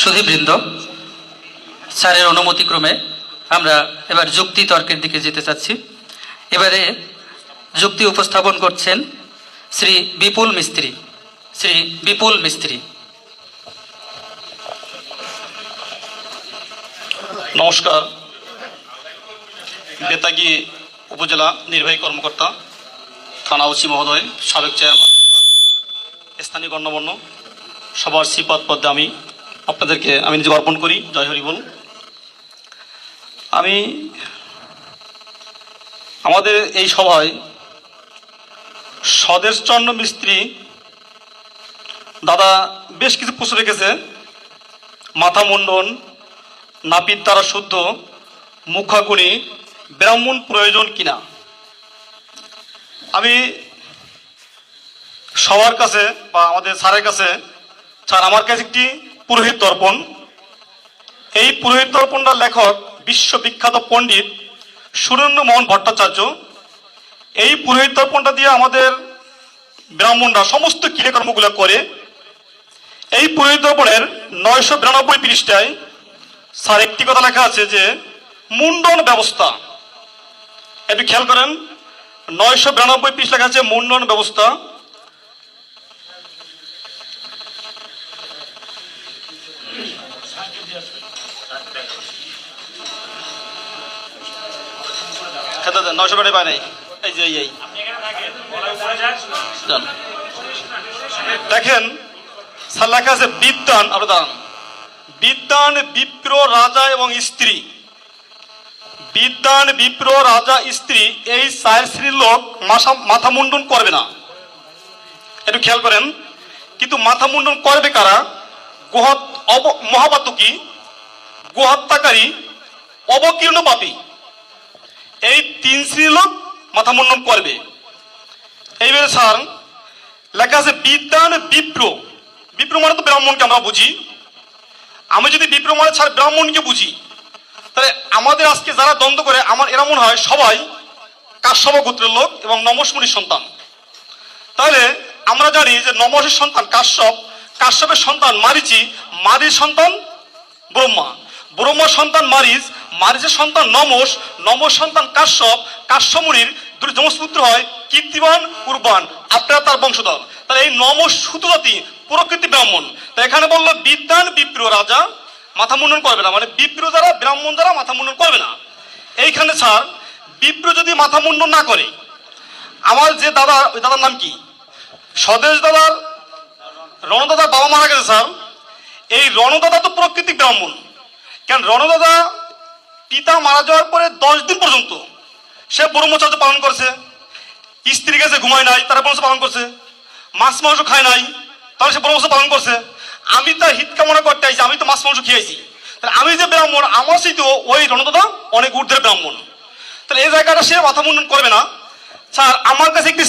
সুধীবৃন্দ, স্যারের অনুমতিক্রমে আমরা এবার যুক্তি তর্কের দিকে যেতে চাচ্ছি। এবারে যুক্তি উপস্থাপন করছেন শ্রী বিপুল মিস্ত্রি, শ্রী বিপুল মিস্ত্রি। নমস্কার। বেতাগি উপজেলা নির্বাহী কর্মকর্তা, থানা ওসি মহোদয়, সাবেক চেয়ারম্যান স্থানীয় গণ্যমান্য সবার শ্রীপদ পদে আমি আপনাদেরকে আমি নিজে অর্পণ করি। জয় হরি বল। আমি আমাদের এই সভায় স্বদেশচন্দ্র মিস্ত্রি দাদা বেশ কিছু প্রশ্ন রেখেছে। মাথা মুন্ডন, নাপিত দ্বারা শুদ্ধ, মুখাগুণী, ব্রাহ্মণ প্রয়োজন কিনা? আমি সবার কাছে বা আমাদের স্যারের কাছে, স্যার, আমার কাছে একটি পুরোহিত দর্পণ এই পুরোহিত দর্পণটার লেখক বিশ্ববিখ্যাত পণ্ডিত সুরেন্দ্র মোহন ভট্টাচার্য। এই পুরোহিত দর্পণটা দিয়ে আমাদের ব্রাহ্মণরা সমস্ত ক্রিয়াকর্মগুলো করে। এই পুরোহিত দর্পণের নয়শো বিরানব্বই পৃষ্ঠায় স্যার, একটি কথা লেখা আছে যে, মুন্ডন ব্যবস্থা। একটু খেয়াল করেন, নয়শো বিরানব্বই পিস লেখা আছে, মুন্ডন ব্যবস্থা। দেন নয়শো বেড়ে পায় নাই এই যে, এই দেখেন স্যার লেখা আছে বিদ্যান আপনি দাঁড়ান। বিদ্যান বিপ্র রাজা এবং স্ত্রী। বিদ্যান বিপ্র রাজা, স্ত্রী, এই চার শ্রেণির লোক মাথা মাথা মুন্ডন করবে না। একটু খেয়াল করেন। কিন্তু মাথা মুন্ডন করবে কারা? গোহত মহাপাতকি গোহত্যাকারী অবকীর্ণ পাপী এই তিন শ্রেণির লোক মাথা মুন্ডন করবে। এইবারে স্যার, লেখা আছে বিদ্যান বিপ্র। বিপ্র মানে তো ব্রাহ্মণকে আমরা বুঝি। আমি যদি বিপ্রমাণে ছাড় ব্রাহ্মণকে বুঝি, তাহলে আমাদের আজকে যারা দ্বন্দ্ব করে, আমার এরা মনে হয় সবাই কাশ্যপ গোত্রের লোক এবং নমসমুনির সন্তান। তাহলে আমরা জানি যে নমসের সন্তান কাশ্যপ, কাশ্যপের সন্তান মারিচি, মারির সন্তান ব্রহ্মা। ব্রহ্মার সন্তান মারিচ মারিচের সন্তান নমস নমস সন্তান কাশ্যপ কাশ্যমুনির দুটি যমজপুত্র হয়, কীর্তিবান, কুরবান। আপনারা তার বংশধর। তাহলে এই নমস সুতজাতি প্রকৃতি ব্রাহ্মণ। তা এখানে বলল বিদ্যান বিপ্র রাজা, মাথা মুন্ডন করবে না। মানে বিপ্র দ্বারা ব্রাহ্মণ দ্বারা মাথা মুন্ডন করবে না। এইখানে স্যার বিপ্র যদি মাথা মুন্ডন না করে, আমার যে দাদা, ওই দাদার নাম কি? স্বদেশ দাদার, রণদাদার বাবা মারা গেছে, স্যার। এই রণদাদা তো প্রকৃতি ব্রাহ্মণ। কেন? রণদাদা পিতা মারা যাওয়ার পরে দশ দিন পর্যন্ত সে ব্রহ্মচর্য পালন করছে স্ত্রী কাছে ঘুমায় নাই, তারা ব্রহ্মচর্য পালন করছে, মাছ মাংস খায় নাই তাহলে সে ব্রহ্মচর্য পালন করছে। আমি তার হিত কামনা করতে আইছি, আমি তো মাছ মাংস খেয়েছি তাহলে আমি যে ব্রাহ্মণ, আমার সেই তো ওই রণদাদা অনেক ঊর্ধ্বের ব্রাহ্মণ। তাহলে এই জায়গাটা সে মাথা মুন্ডন করবে না। স্যার, আমার কাছে একটি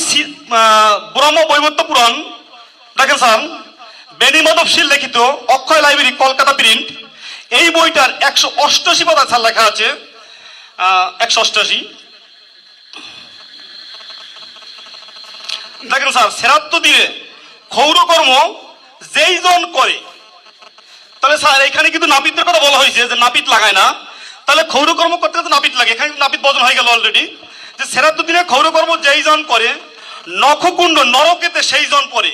ব্রহ্ম বৈবত্য পুরাণ। দেখেন স্যার বেনি মাধব শীল লিখিত অক্ষয় লাইব্রেরি, কলকাতা প্রিন্ট। এই বইটার একশো অষ্টআশি পাতা স্যার লেখা আছে। একশো অষ্টআশি দেখেন স্যার, শ্রাদ্ধ দিনে ক্ষৌরকর্ম যেই জন করে, তাহলে স্যার, এখানে কিন্তু নাপিতদের কথা বলা হয়েছে যে নাপিত লাগায় না। তাহলে ক্ষৌরকর্ম করতে গেলে নাপিত লাগে। এখানে নাপিত বজন হয়ে গেল অলরেডি যে শ্রাদ্ধ দিনে ক্ষৌরকর্ম যেই জন করে, নখকুণ্ড নরকেতে সেই জন পরে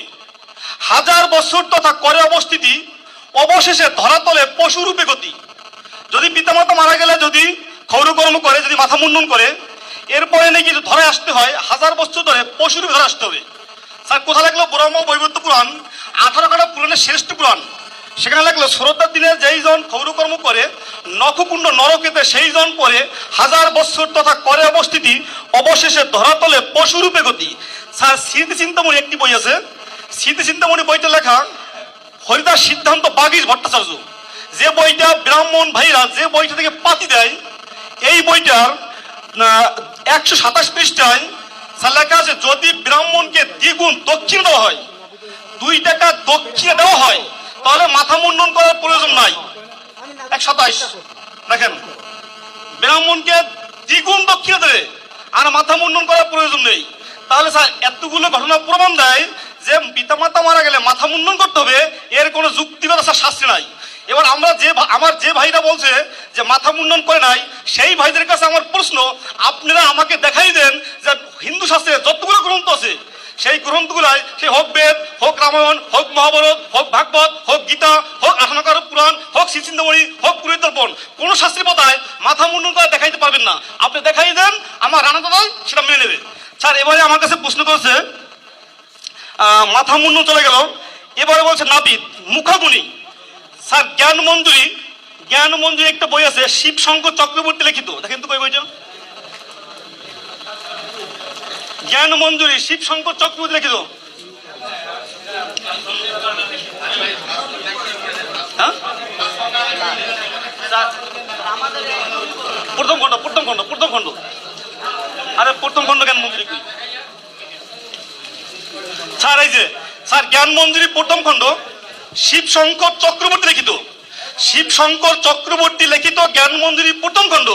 হাজার বছর তথা করে অবস্থিতি অবশেষে ধরাতলে পশুরূপে গতি। যদি পিতামাতা মারা গেলে যদি ক্ষৌরকর্ম করে, যদি মাথা মুন্ডন করে, এরপরে নাকি ধরে আসতে হয়, হাজার বছর ধরে পশুরূপে ধরে আসতে হবে। স্যার, কোথায় লাগল ব্রহ্ম বৈবত্য পুরাণ? আঠারো কাটা পুরাণের শ্রেষ্ঠ পুরাণ। সেখানে লাগল শ্রদ্ধার দিনে যেই জন ক্ষৌরকর্ম করে, নখকুণ্ড নরকেতে সেই জন পরে হাজার বৎসর তথা করে অবস্থিতি, অবশেষে ধরাতলে পশুরূপে গতি। স্যার স্মৃতি চিন্তামণি একটি বই আছে। স্মৃতি চিন্তামণি বইটা লেখা হরিদাস সিদ্ধান্ত বাগিস ভট্টাচার্য। যে বইটা ব্রাহ্মণ ভাইরা যে বইটা থেকে পাতি দেয়, এই বইটার একশো সাতাশ পৃষ্ঠায় লেখা আছে, যদি ব্রাহ্মণকে দ্বিগুণ দক্ষিণ দেওয়া হয়, দুই টাকা দক্ষিণে দেওয়া হয়, তাহলে মাথা মুন্ডন করার প্রয়োজন নাই। এক সাতাইশ দেখেন, ব্রাহ্মণকে দ্বিগুণ দক্ষিণে দেবে, আর মাথা মুন্ডন করার প্রয়োজন নেই। তাহলে স্যার, এতগুলো ঘটনা প্রমাণ দেয় যে পিতামাতা মারা গেলে মাথা মুন্ডন করতে হবে, এর কোনো যুক্তিগত শাস্তি নাই। এবার আমরা যে আমার যে ভাইরা বলছে যে মাথা মুন্ডন করে নাই, সেই ভাইদের কাছে আমার প্রশ্ন, আপনারা আমাকে দেখাই দেন যে হিন্দু শাস্ত্রে যতগুলো গ্রন্থ আছে, সেই গ্রন্থগুলাই সে হোক বেদ, হোক রামায়ণ, হোক মহাভারত, হোক ভাগবত, হোক গীতা, হোক আঠানকার পুরাণ, হোক শ্রীচিন্তামণি, হোক পুরীর দর্পণ, কোন শাস্ত্রী পাতায় মাথা মুন্ডন করে দেখাইতে পারবেন না। আপনি দেখাই দেন, আমার রানা দাদাই সেটা মেনে নেবে। স্যার, এবারে আমার কাছে প্রশ্ন করেছে মাথা মুন্ডন চলে গেল। এবারে বলছে, নাপিত মুখাগুনি স্যার, জ্ঞান মঞ্জুরি জ্ঞান মঞ্জুরি একটা বই আছে শিব শঙ্কর চক্রবর্তী লিখিত। দেখেন তো কই বইটা। জ্ঞান শিব শঙ্কর চক্রবর্তী লিখিত। হ্যাঁ? প্রথম খণ্ড প্রথম খণ্ড প্রথম খণ্ড। আরে, প্রথম খণ্ড জ্ঞান মঞ্জুরি? স্যার এই যে স্যার জ্ঞান মঞ্জুরি প্রথম খণ্ড। শিব শঙ্কর চক্রবর্তী লিখিত। শিব শঙ্কর চক্রবর্তী লিখিত জ্ঞান মঞ্জুরি প্রথম খণ্ড।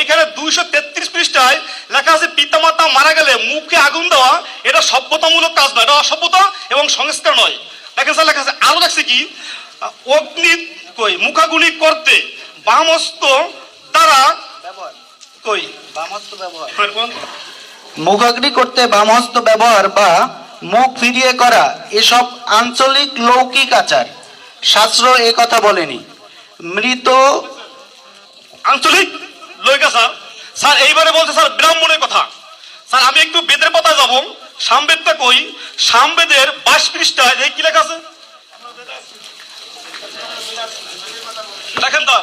এখানে দুইশো তেত্রিশ পৃষ্ঠায় লেখা আছে পিতামাতা মারা গেলে মুখে আগুন দেওয়া এটা সভ্যতামূলক কাজ নয় এটা অসভ্যতা এবং সংস্কার নয়। দেখেন স্যার লেখা আছে আরও দেখছে কি? অগ্নি কই? মুখাগুনি করতে বামস্ত দ্বারা কই? বামস্ত ব্যবহার। তো। মুখাগ্নি করতে বামহস্ত ব্যবহার বা মুখ ফিরিয়ে করা, এসব আঞ্চলিক লৌকিক আচার। শাস্ত্র এ কথা বলেনি। মৃত আঞ্চলিক লইকা স্যার স্যার, এইবারে বলছে স্যার, ব্রাহ্মণের কথা। স্যার, আমি একটু বেদের পাতায় যাব। সামবেদটা কই? সামবেদের বাইশ পৃষ্ঠায় এই কি লেখা আছে? দেখেন তো,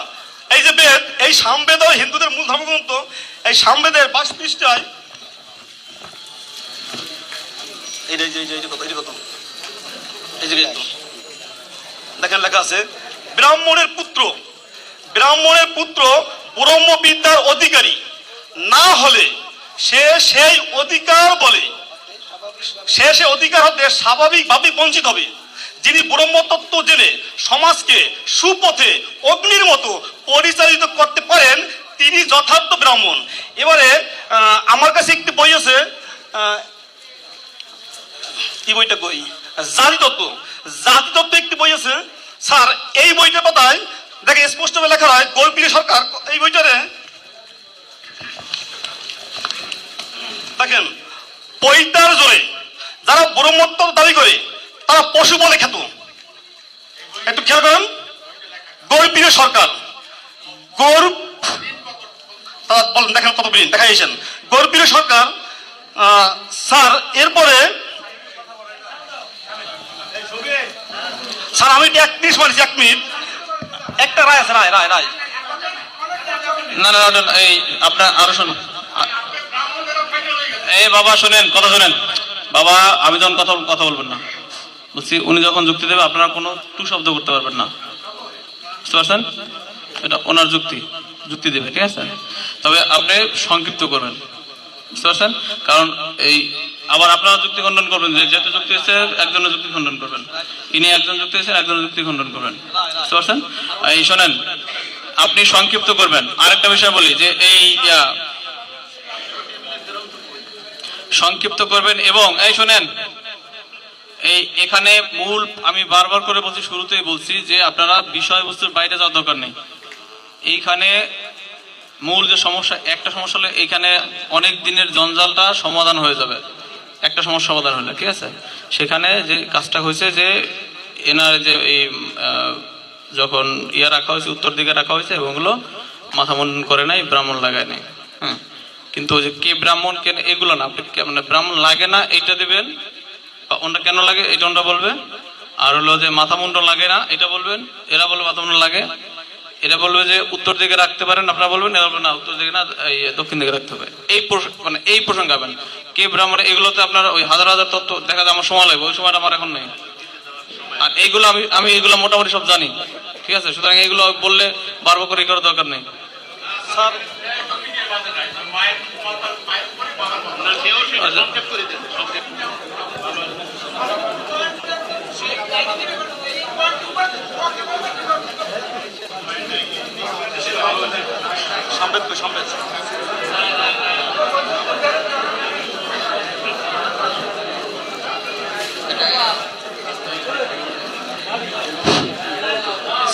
এই যে বেদ, এই সামবেদ হিন্দুদের মূল ধর্মগ্রন্থ, এই সামবেদের বাইশ পৃষ্ঠায় দেখেন লেখা আছে, ব্রাহ্মণের পুত্র ব্রাহ্মণের পুত্র ব্রহ্মবিদ্যার অধিকারী। না হলে সে সেই অধিকার বলে, সে সে অধিকার হতে স্বাভাবিকভাবে বঞ্চিত হবে। যিনি ব্রহ্মতত্ত্ব জেনে সমাজকে সুপথে অগ্নির মতো পরিচালিত করতে পারেন, তিনি যথার্থ ব্রাহ্মণ। এবারে আমার কাছে একটি বই আছে কি বইটা কই? জাতি তত্ত্ব জাতি তত্ত্ব একটি বই আছে। স্যার, এই বইটার পাতায় দেখে স্পষ্ট লেখা হয়, গোলপিলি সরকার, এই বইটারে দেখেন, পৈতার জোরে যারা ব্রহ্মত্ব দাবি করে, তারা পশু বলে খ্যাত। একটু খেয়াল করেন গৌরপীয় সরকার। গৌর তারা বলেন, দেখেন কত বিলীন দেখা গেছেন গৌরপীয় সরকার স্যার, এরপরে স্যার আমি এক মিনিট বলেছি এক মিনিট। একটা রায় আছে রায় রায় রায়। না না, না, এই আপনার আরও শুনুন। এই বাবা শুনেন কথা শুনেন। বাবা আমি যখন কথা কথা বলবেন না। বলছি উনি যখন যুক্তি দেবে আপনারা কোনো টু শব্দ করতে পারবেন না। বুঝতে পারছেন? এটা ওনার যুক্তি যুক্তি দেবে ঠিক আছে? তবে আপনি সংক্ষিপ্ত করবেন। বুঝতে পারছেন? কারণ এই আবার আপনারা যুক্তি খণ্ডন করবেন, যে যেহেতু যুক্তি এসেছে একজনের যুক্তি খণ্ডন করবেন। ইনি একজন যুক্তি এসেছেন একজনের যুক্তি খণ্ডন করবেন। বুঝতে পারছেন? এই শোনেন, আপনি সংক্ষিপ্ত করবেন। আরেকটা বিষয় বলি, যে এই সংক্ষিপ্ত করবেন এবং, এই শোনেন, এই এখানে মূল, আমি বারবার করে বলছি, শুরুতেই বলছি যে আপনারা বিষয়বস্তুর বাইরে যাওয়ার দরকার নেই। এইখানে মূল যে সমস্যা, একটা সমস্যা হলে এইখানে অনেক দিনের জঞ্জালটা সমাধান হয়ে যাবে। একটা সমস্যা সমাধান হলে, ঠিক আছে? সেখানে যে কাজটা হয়েছে যে এনার যে এই যখন ইয়া রাখা হয়েছে, উত্তর দিকে রাখা হয়েছে এবং ওগুলো মাথা মন করে নাই, ব্রাহ্মণ লাগায় নাই হ্যাঁ কিন্তু ওই যে কে ব্রাহ্মণ কেন এগুলো না, আপনি মানে ব্রাহ্মণ লাগে না, এইটা দিবেন, বা ওনটা কেন লাগে এটা ওনটা বলবে? আর হলো যে মাথা মুন্ডন লাগে না, এটা বলবেন, এরা বলবে মাথা মুন্ডন লাগে এটা বলবে যে উত্তর দিকে রাখতে পারেন আপনারা বলবেন এরা বলবে না উত্তর দিকে না এই দক্ষিণ দিকে রাখতে হবে। এই মানে এই প্রসঙ্গ গাবেন কে ব্রাহ্মণ এগুলোতে আপনার ওই হাজার হাজার তত্ত্ব দেখা যায় আমার সময় লাগবে ওই সময়টা আমার এখন নেই। আর এইগুলো আমি আমি এগুলো মোটামুটি সব জানি। ঠিক আছে? সুতরাং এগুলো বললে বারবার করে করার দরকার নেই। স্যার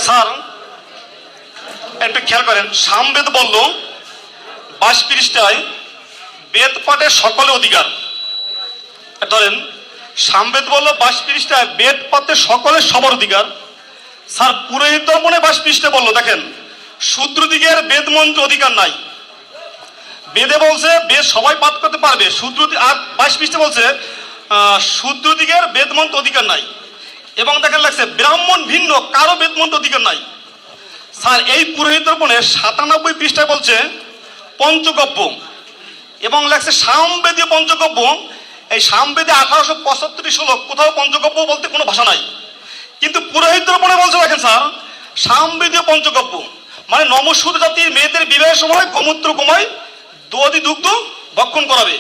স্যার, একটু খেয়াল করেন, সামবেদ বলল বাইশ পৃষ্ঠায় বেদ পাঠে সকলে অধিকার। ধরেন, সামবেদ বলল বাইশ পৃষ্ঠায় বেদ পাতে সকলের সবার অধিকার। স্যার পুরোহিত বাইশ পৃষ্ঠা বলল দেখেন শূদ্র দিকের বেদ মন্ত্র অধিকার নাই। বেদে বলছে বেদ সবাই পাঠ করতে পারবে শূদ্র আর বাইশ পৃষ্ঠে বলছে আহ, শূদ্র দিকের বেদ মন্ত্র অধিকার নাই। এবং দেখেন লাগছে ব্রাহ্মণ ভিন্ন কারও বেদ মন্ত্র অধিকার নাই। স্যার এই পুরোহিত দর্পণে সাতানব্বই পৃষ্ঠায় বলছে পঞ্চগব্য। এবং লেখছে সামবেদীয় পঞ্চগব্য এই সামবেদী আঠারোশো পঁচাত্তরটি শ্লোক কোথাও পঞ্চগব্য বলতে কোনো ভাষা নাই। কিন্তু পুরোহিত দর্পণে বলছে, দেখেন স্যার, সামবেদীয় পঞ্চগব্য মানে নমসূর জাতির মেয়েদের বিবাহের সময় গোমূত্র কমায় দধি দুগ্ধ ভক্ষণ করাবে।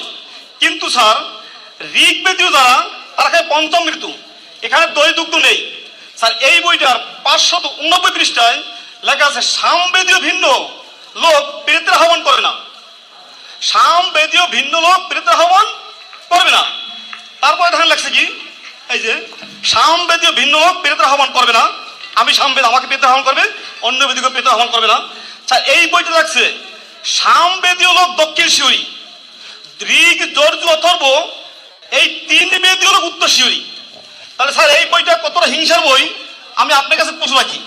কিন্তু স্যার, ঋগ্বেদীয় যারা, তারা খায় পঞ্চম ঋতু, এখানে দই দুগ্ধ নেই। স্যার, এই বইটার পাঁচশত উনব্বই পৃষ্ঠায় লেখা আছে, সামবেদীয় ভিন্ন লোক প্রেতের আহ্বান করে না। সামবেদীয় ভিন্ন লোক প্রেতের আহ্বান করবে না। তারপরে ধান লাগছে কি? এই যে সামবেদীয় ভিন্ন লোক প্রেতের আহ্বান করবে না। আমি সামবেদ, আমাকে প্রেতের আহ্বান করবে, অন্য বেদীকে প্রেতের আহ্বান করবে না। স্যার এই বইটা লাগছে, সামবেদীয় লোক দক্ষিণ শিউরি ঋগ জর্জু অথর্ব, এই তিন বেদীয় লোক উত্তর শিউরি তাহলে স্যার, এই বইটা কতটা হিংসার বই? আমি আপনার কাছে প্রশ্ন রাখি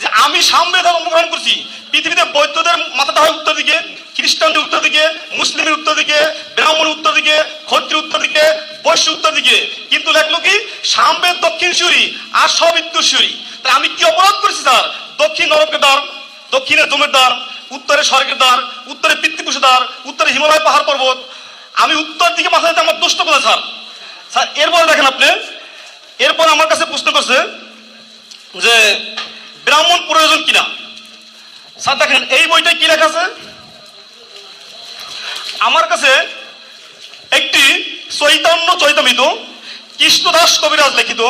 যে আমি সামবেদ অনুগ্রহণ করছি, পৃথিবীতে বৈদ্যদের মাথাটা হয় উত্তর দিকে। খ্রিস্টানদের উত্তর দিকে, মুসলিমের উত্তর দিকে, ব্রাহ্মণ উত্তর দিকে, ক্ষত্রিয় উত্তর দিকে, বৈশ্য উত্তর দিকে। কিন্তু লেখলো কি? সামবেদ দক্ষিণ শিউরি আর সব উত্তর শিউরি তাহলে আমি কি অপরাধ করেছি, স্যার? দক্ষিণ নরকের দ্বার দক্ষিণের দমের দ্বার, উত্তরে স্বর্গের দ্বার, উত্তরে পিতৃপুষের দ্বার, উত্তরে হিমালয় পাহাড় পর্বত। আমি উত্তর দিকে মাথা দিতে আমার দুষ্ট বলে স্যার? স্যার, এরপরে দেখেন আপনি। এরপর আমার কাছে প্রশ্ন করছে যে, ব্রাহ্মণ প্রয়োজন কিনা? স্যার, দেখেন, এই বইটায় কি লেখা আছে? আমার কাছে একটি চৈতন্য চৈতমিত কৃষ্ণদাস কবিরাজ লিখিত।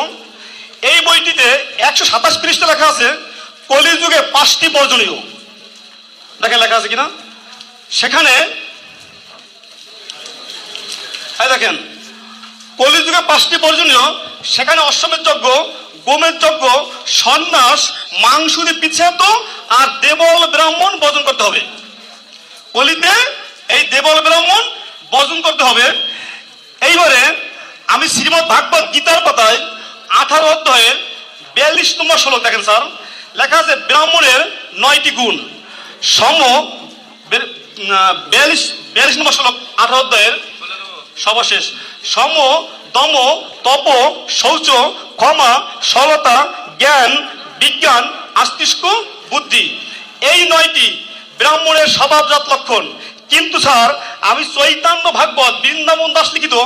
এই বইটিতে একশো সাতাশ পৃষ্ঠা লেখা আছে, কলিযুগে পাঁচটি বর্জনীয়। দেখেন লেখা আছে কিনা? সেখানে দেখেন, কলিযুগে পাঁচটি বর্জনীয়, সেখানে অশ্বমের যজ্ঞ গোমের যজ্ঞ, সন্ন্যাস, মাংসুরি, পিছেত আর দেবল, ব্রাহ্মণ বর্জন করতে হবে। কলিতে এই দেবল ব্রাহ্মণ বর্জন করতে হবে। এইবারে আমি শ্রীমদ ভাগবত গীতার পাতায় আঠারো অধ্যায়ের বিয়াল্লিশ নম্বর শ্লোক দেখেন স্যার। লেখা আছে, ব্রাহ্মণের নয়টি গুণ। সম বিয়াল্লিশ বিয়াল্লিশ নম্বর শ্লোক, আঠারো অধ্যায়ের সর্বশেষ। সম, দম, তপ, শৌচ, ক্ষমা, সরলতা, জ্ঞান, বিজ্ঞান, আস্তিষ্ক, বুদ্ধি। এই নয়টি ব্রাহ্মণের স্বভাবজাত লক্ষণ। কিন্তু স্যার, আমি চৈতান্য ভাগবত বৃন্দাবন দাস লিখিত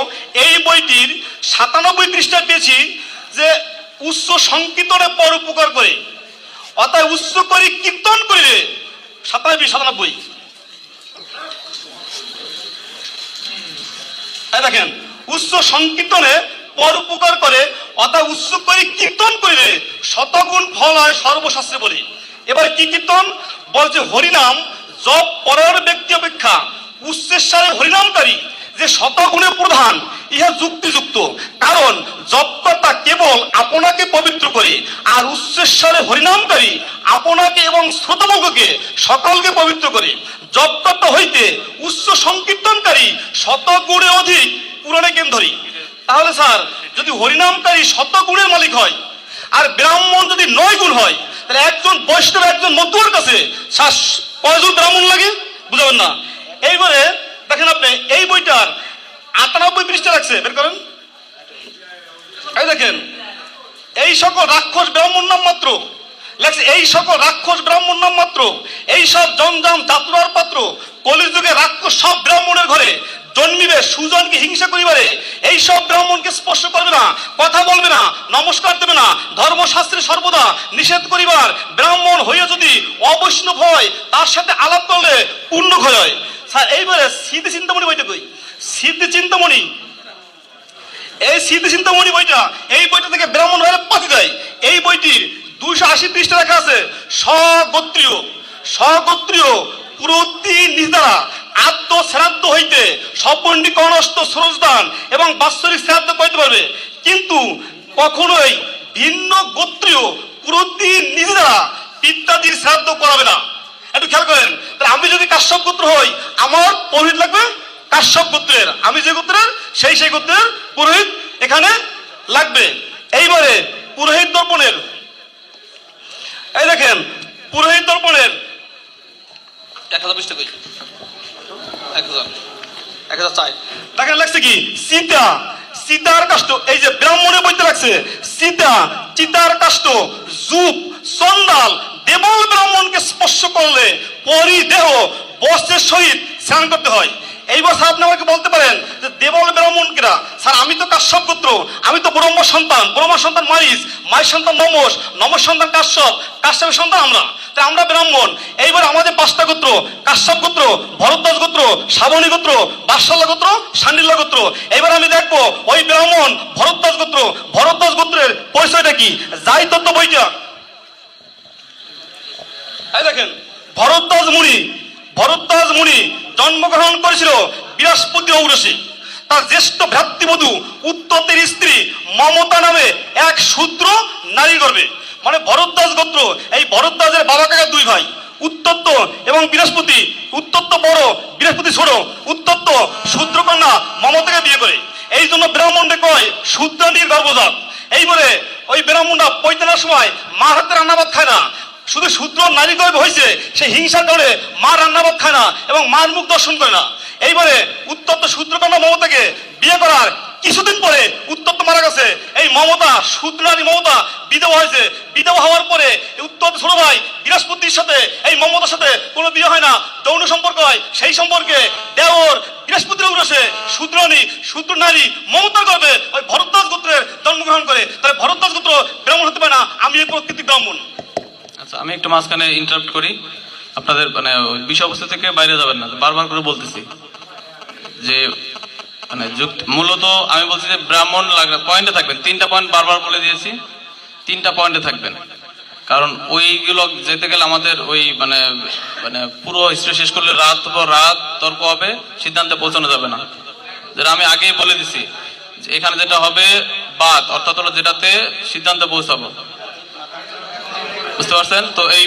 এই বইটির সাতানব্বই পৃষ্ঠায় পেয়েছি যে উচ্চ সংকীর্তনে পর উপকার করে। অর্থাৎ উচ্চ করি কীর্তন করিলে সাতানব্বই সাতানব্বই। দেখেন উচ্চ সংকীর্তনে পর উপকার করে, অর্থাৎ উচ্চ করে কীর্তন করিলে শতগুণ ফল হয় সর্বশাস্ত্রে বলে। এবার কি কীর্তন? বলছে হরিনাম জপ পরের ব্যক্তি অপেক্ষা উচ্চেশ্বরে হরিনামকারী যে শতগুণে প্রধান, ইহা যুক্তিযুক্ত। কারণ জপকর্তা কেবল আপনাকে পবিত্র করে, আর উচ্চেশ্বরে হরিনামকারী আপনাকে এবং শ্রোতমুখকে সকলকে পবিত্র করে। জপকর্তা হইতে উচ্চ সংকীর্তনকারী শতগুণে অধিক পুরাণে কেন্দ্রী তাহলে স্যার, যদি হরিনামকারী শতগুণের মালিক হয়, আর ব্রাহ্মণ যদি নয় গুণ হয়, তাহলে একজন বৈষ্ণব, একজন মধ্যুয়ার কাছে কয়জন ব্রাহ্মণ লাগে, বুঝাবেন না। এইবারে দেখেন আপনি, এই বইটার আটানব্বই পৃষ্ঠা রাখছে বের করেন। এই দেখেন, এই সকল রাক্ষস ব্রাহ্মণ নাম মাত্র। লেখছে এই সকল রাক্ষস ব্রাহ্মণ নাম মাত্র। এই সব জঞ্জাম যাত্রার পাত্র কলিযুগে রাক্ষস সব ব্রাহ্মণের ঘরে। জন্মিবে, সুজনকে হিংসা করিবারে। এই সব ব্রাহ্মণকে স্পর্শ করবে না, কথা বলবে না, নমস্কার দেবে না, ধর্মশাস্ত্রে সর্বদা নিষেধ করিবার ব্রাহ্মণ হইয়া যদি অবৈষ্ণব হয়, তার সাথে আলাপ করলে পূর্ণ হয় স্যার, এইবারে সিদ্ধি চিন্তামণি বইটা কই? সিদ্ধি চিন্তামণি এই স্মৃতি চিন্তামণি বইটা, এই বইটা থেকে ব্রাহ্মণ হয়ে পাতি দেয়। এই বইটির দুইশো আশি পৃষ্ঠা লেখা আছে, স্বগোত্রীয়। স্বগোত্রীয় প্রতি নির্দারা আদ্য শ্রাদ্ধ হইতে সপন্ডি কনস্ত সরোজদান এবং বাৎসরিক শ্রাদ্ধ করতে পারবে। কিন্তু কখনোই ভিন্ন গোত্রীয় নির্দারা ইত্যাদির শ্রাদ্ধ করাবে না। একটু খেয়াল করেন, তাহলে আমি যদি কাশ্যপ গোত্র হই, আমার পুরোহিত লাগবে কাশ্যপ গোত্রের। আমি যে গোত্রের, সেই সেই গোত্রের পুরোহিত এখানে লাগবে। এইবারে পুরোহিত দর্পণের, এই দেখেন, পুরোহিত দর্পণের, এক হাজার বিশ টাকা এক হাজার। এক দেখেন লাগছে কি? সীতা। সীতার কাষ্ট, এই যে ব্রাহ্মণে বইতে লাগছে, সীতা, চিতার কাষ্ট, জুপ সন্দাল দেবল ব্রাহ্মণকে স্পর্শ করলে পরিদেহ, বস্ত্রের সহিত স্নান করতে হয়। এইবার স্যার আপনি আমাকে বলতে পারেন যে দেবল ব্রাহ্মণকেরা, স্যার আমি তো কাশ্যপ গোত্র আমি তো ব্রহ্ম সন্তান ব্রহ্ম সন্তান মাইস মাইস সন্তান নমস নমস সন্তান কাশ্যপ, কাশ্যপের সন্তান আমরা। আমরা ব্রাহ্মণ। এইবার আমাদের পাঁচটা গোত্র, কাশ্যপ গোত্র, ভরদ্বাজ গোত্র, শ্রাবণী গোত্র বাৎসল্য গোত্র সান্ডিল্য গোত্র। এবার আমি দেখব ওই ব্রাহ্মণ ভরদ্বাস গোত্র, ভরদ্বাজ গোত্রের পরিচয়টা কি? যাই তত্ত্ব বইটা। দেখেন, ভরদ্বাজ মুনি ভরদ্বাজ মুনি জন্মগ্রহণ করেছিল বৃহস্পতি ঔরসে। তার জ্যেষ্ঠ ভ্রাতৃবধূ উত্ততের স্ত্রী মমতা নামে এক শূদ্র নারী গর্বে মানে ভরদ্বাজ গোত্র, এই ভরদ্বাজের বাবা কাকা দুই ভাই উত্তত্ত এবং বৃহস্পতি উত্তত্ত বড়, বৃহস্পতি ছোট উত্তত্ত শূদ্রকন্যা মমতাকে বিয়ে করে। এই জন্য ব্রাহ্মণকে কয় শূদ্রানীর গর্ভজাত। এইবারে ওই ব্রাহ্মণরা পৈতানোর সময় মা হাতে রান্নাবাদ খায় না। শুধু শূদ্র নারী গর্ভ হয়েছে, সে হিংসা কারণে মা রান্নাবাদ খায় না এবং মার মুখ দর্শন করে না। এইবারে উত্তপ্ত শূদ্রকন্যা মমতাকে বিয়ে করার কিছুদিন পরে উত্তপ্ত মারা গেছে। এই মমতা শূদ্রানী মমতা বিধবা হয়েছে। বিধবা হওয়ার পরে উত্তপ্ত ছোট ভাই বৃহস্পতির সাথে, এই মমতার সাথে কোনো বিয়ে হয় না, যৌন সম্পর্ক হয়। সেই সম্পর্কে দেওর বৃহস্পতির উগ্রসে শূদ্রানী শূদ্র নারী মমতার গর্বে ওই ভরদ্বাজ গোত্রের জন্মগ্রহণ করে। তাহলে ভরদ্বাজ গোত্র ব্রাহ্মণ হতে পারে না, আমি এই প্রকৃতি ব্রাহ্মণ। আচ্ছা আমি একটু মাঝখানে ইন্টারাপ্ট করি। আপনাদের মানে বিষয়বস্তু থেকে বাইরে যাবেন না, বারবার করে বলতেছি যে মানে যুক্ত মূলত আমি বলছি যে ব্রাহ্মণ লাগবে পয়েন্টে থাকবেন। তিনটা পয়েন্ট বারবার বলে দিয়েছি। তিনটা পয়েন্টে থাকবেন। কারণ ওইগুলো যেতে গেলে আমাদের ওই মানে মানে পুরো হিস্ট্রি শেষ করলে রাত পর রাত তর্ক হবে, সিদ্ধান্তে পৌঁছানো যাবে না। যেটা আমি আগেই বলে দিছি এখানে যেটা হবে, বাদ, অর্থাৎ যেটাতে সিদ্ধান্তে পৌঁছাবো। বুঝতে পারছেন? তো এই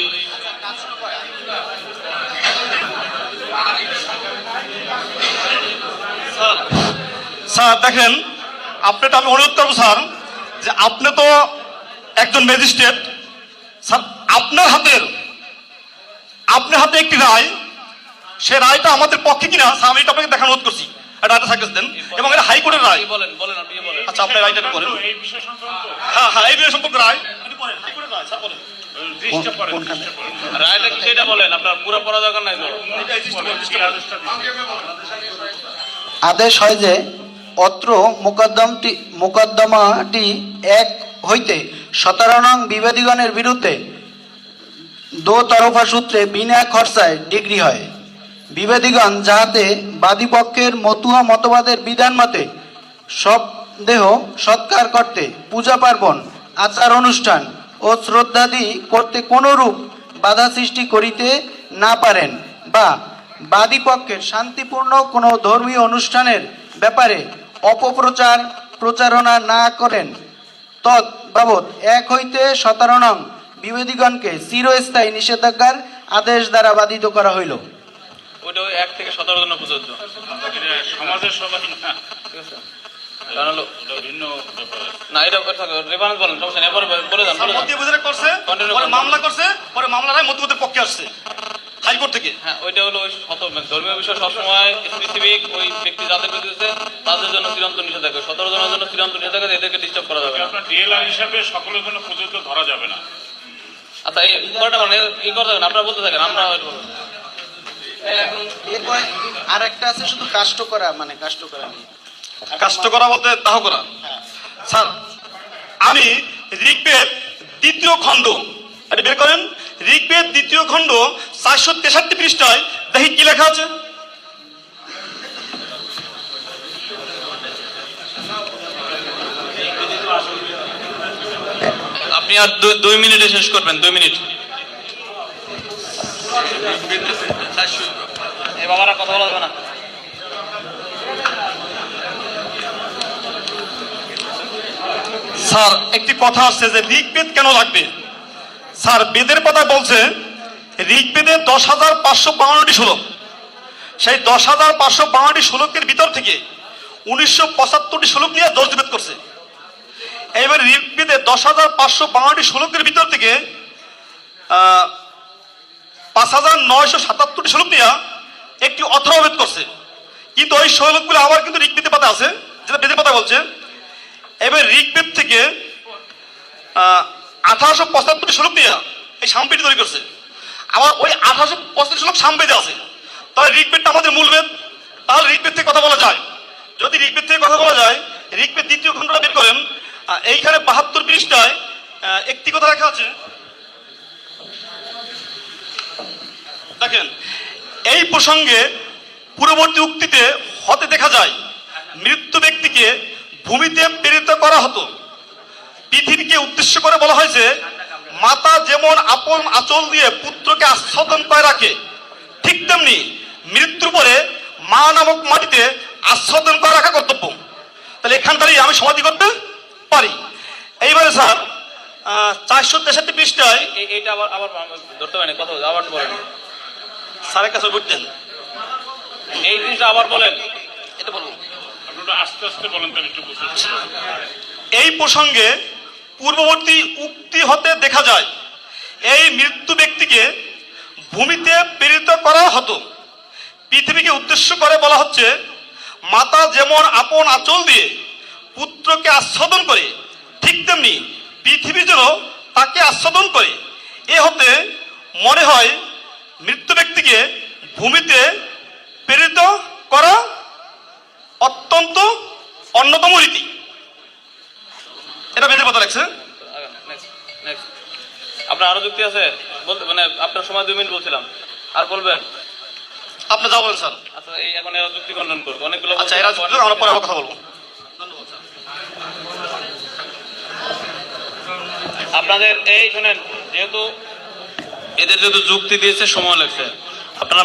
স্যার দেখেন আপনাকে আমি অনুরোধ করব স্যার যে আপনি তো একজন ম্যাজিস্ট্রেট। স্যার আপনার হাতের আপনার হাতে একটি রায় সে রায়টা আমাদের পক্ষে কিনা স্যার আমি এটা আপনাকে দেখানো অনুরোধ করছি। এটা রায়টা সাকসেস দেন এবং এটা হাইকোর্টের রায়। বলেন বলেন আপনি বলেন। আচ্ছা আপনি রায়টা একটু বলেন। এই বিষয় সংক্রান্ত হ্যাঁ হ্যাঁ এই বিষয় সম্পর্কে রায়। আপনি বলেন, হাইকোর্টের রায়, স্যার বলেন। দৃষ্টি করেন দৃষ্টি করেন রায়টা কি সেটা বলেন আপনার পুরো পড়া দরকার নাই তো কি আদেশটা দিচ্ছেন? আদেশ হয় যে অত্র মোকদ্দমটি মোকদ্দমাটি এক হইতে সতেরো নং বিবাদীগণের বিরুদ্ধে দো তরফা সূত্রে বিনা খরচায় ডিগ্রি হয়। বিবাদীগণ যাহাতে বাদীপক্ষের মতুয়া মতবাদের বিধান মতে সব দেহ সৎকার করতে পূজা পার্বণ, আচার অনুষ্ঠান ও শ্রদ্ধাদি করতে কোনরূপ বাধা সৃষ্টি করিতে না পারেন বা বাদীপক্ষের শান্তিপূর্ণ কোনো ধর্মীয় অনুষ্ঠানের ব্যাপারে অপপ্রচার প্রচারণা না করেন। তৎ বাবদ এক হইতে সতেরো নং বিবেদীগণকে চিরস্থায়ী নিষেধাজ্ঞার আদেশ দ্বারা বাধিত করা হইল। ওইটা এক থেকে সতেরো জন প্রযোজ্য। সমাজের সবাই না। ঠিক আছে কারণ হলো এটা ভিন্ন ব্যাপার। না এটা রেফারেন্স বলেন সমস্যা নেই। বলে যান বলে যান মতিয়া বুঝারে করছে Continue পরে করুন। মামলা করছে পরে পক্ষে আসছে। হাইকোর্ট থেকে? হ্যাঁ ওইটা হলো ওই শত ধর্মীয় বিষয় সবসময় স্পেসিফিক ওই ব্যক্তি যাদের বিরুদ্ধে তাদের জন্য চিরন্তন নিষেধাজ্ঞা। সতেরো জনের জন্য চিরন্তন নিষেধাজ্ঞা এদেরকে ডিস্টার্ব করা যাবে না। আপনার ডিএলআর হিসাবে সকলের জন্য প্রযোজ্য ধরা যাবে না। আচ্ছা এই কয়টা মানে এই করতে থাকেন আপনারা বলতে থাকেন আমরা আর একটা আছে শুধু কাষ্ট করা মানে কাষ্ট করা নিয়ে। কাষ্ট করা বলতে দাহ করা। স্যার আমি ঋগ্বেদ দ্বিতীয় খণ্ড এটা বের করেন। ঋগ্বেদ দ্বিতীয় খণ্ড চারশো তেষট্টি পৃষ্ঠায় দেখি কি লেখা আছে? আপনি আর দুই- দুই মিনিটে শেষ করবেন দুই মিনিট। এ বাবারা কথা বলা যাবে না। স্যার একটি কথা আসছে যে ঋগ্বেদ কেন লাগবে? স্যার বেদের কথা বলছে, ঋগ্বেদে দশ হাজার পাঁচশো বাউন্নটি শ্লোক। সেই দশ হাজার পাঁচশো বাউন্নটি শ্লোকের ভিতর থেকে উনিশশো পঁচাত্তরটি শ্লোক নিয়ে দশবিদ করছে। এবার ঋগ্বেদে দশ হাজার পাঁচশো বাউন্নটি শ্লোকের ভিতর থেকে পাঁচ হাজার নয়শো সাতাত্তরটি শ্লোক নিয়ে একটি অথর্ববেদ করছে। কিন্তু ওই শ্লোকগুলো আবার কিন্তু ঋগ্বেদে পাতা আছে, যেটা বেদের পাতা বলছে। এবার ঋগ্বেদ থেকে আঠারোশো পঁচাত্তরটি শ্লোক নিয়ে এই সামবেদী তৈরি করছে। আবার ওই আঠারোশো পঁচাত্তর শ্লোক সামবেদে আছে। তাহলে ঋগ্বেদটা আমাদের মূল বেদ। তাহলে ঋগ্বেদ থেকে কথা বলা যায়। যদি ঋগ্বেদ থেকে কথা বলা যায়, ঋগ্বেদ দ্বিতীয় খণ্ডটা বের করেন এইখানে বাহাত্তর পৃষ্ঠায় একটি কথা লেখা আছে। দেখেন, এই প্রসঙ্গে পূর্ববর্তী উক্তিতে হতে দেখা যায়, মৃত্যু ব্যক্তিকে ভূমিতে প্রেরিত করা হতো। পৃথিবীকে উদ্দেশ্য করে বলা হয়েছে মাতা যেমন আপন আঁচল দিয়ে পুত্রকে আস্বাদন করে রাখে ঠিক তেমনি মৃত্যুর পরে মা নামক মাটিতে আস্বাদন করে রাখা কর্তব্য। তাহলে এখান থেকেই আমি সমাধি করতে পারি। এইবারে স্যার চারশো তেষট্টি পৃষ্ঠায় এইটা আবার আবার ধরতে পারেন কথা আবার বলেন। স্যারের কাছে বুঝতেন এই জিনিসটা আবার বলেন। এটা বলুন। আস্তে আস্তে বলেন তো একটু বুঝতে এই প্রসঙ্গে পূর্ববর্তী উক্তি হতে দেখা যায়, এই মৃত্যু ব্যক্তিকে ভূমিতে প্রেরিত করা হতো। পৃথিবীকে উদ্দেশ্য করে বলা হচ্ছে, মাতা যেমন আপন আঁচল দিয়ে পুত্রকে আস্বাদন করে, ঠিক তেমনি পৃথিবী যেন তাকে আস্বাদন করে। এ হতে মনে হয় মৃত্যু ব্যক্তিকে ভূমিতে প্রেরিত করা অত্যন্ত অন্যতম রীতি। এটা বেঁধে কথা লাগছে আপনার আরও যুক্তি আছে? বলতে মানে আপনার সময় দুই মিনিট বলছিলাম। আর বলবেন? আপনি যা বলেন স্যার। আচ্ছা এই এখন এরা যুক্তি খণ্ডন করব অনেকগুলো আচ্ছা এরা যদি আমরা পরে কথা বলব। আপনাদের এই শোনেন যেহেতু এদের যেহেতু যুক্তি দিয়েছে সময় লাগছে। আপনারা